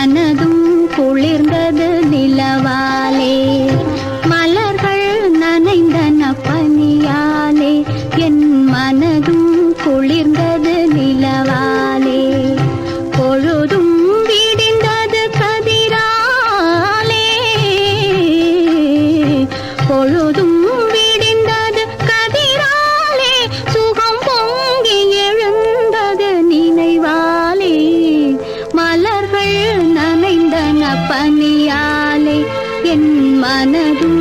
மனதும் குளிர்ந்தது. பனியாலை என் மனதும்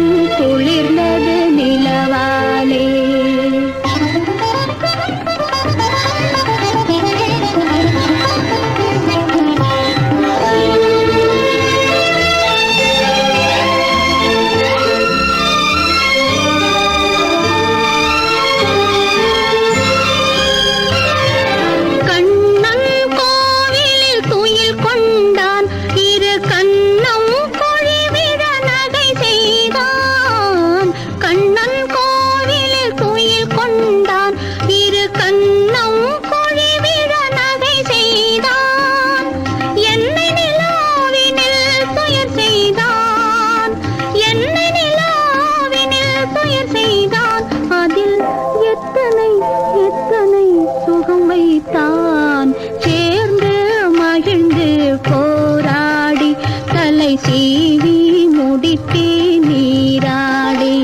சீவி முடித்தே நீராடி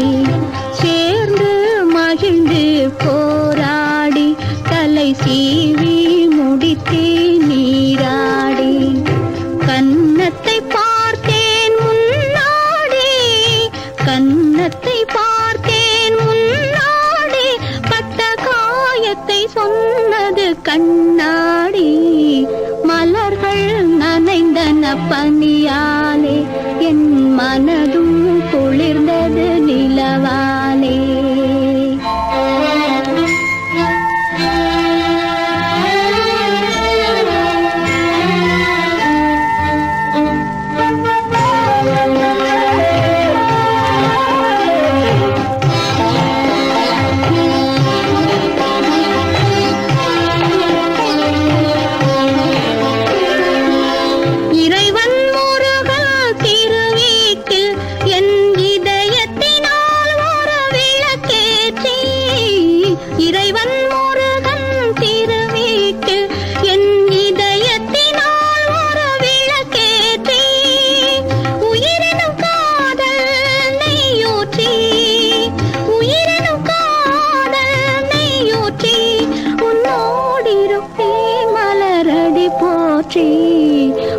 சேர்ந்து மகிழ்ந்து போராடி தலை சீவி முடித்தே நீராடி. கன்னத்தை பார்த்தேன் முன்னாடி கன்னத்தை பார்த்தேன் முன்னாடி பட்ட காயத்தை சொன்னது கண்ணாடி. மலர்கள் நனைந்தன பனியா என் மன 这。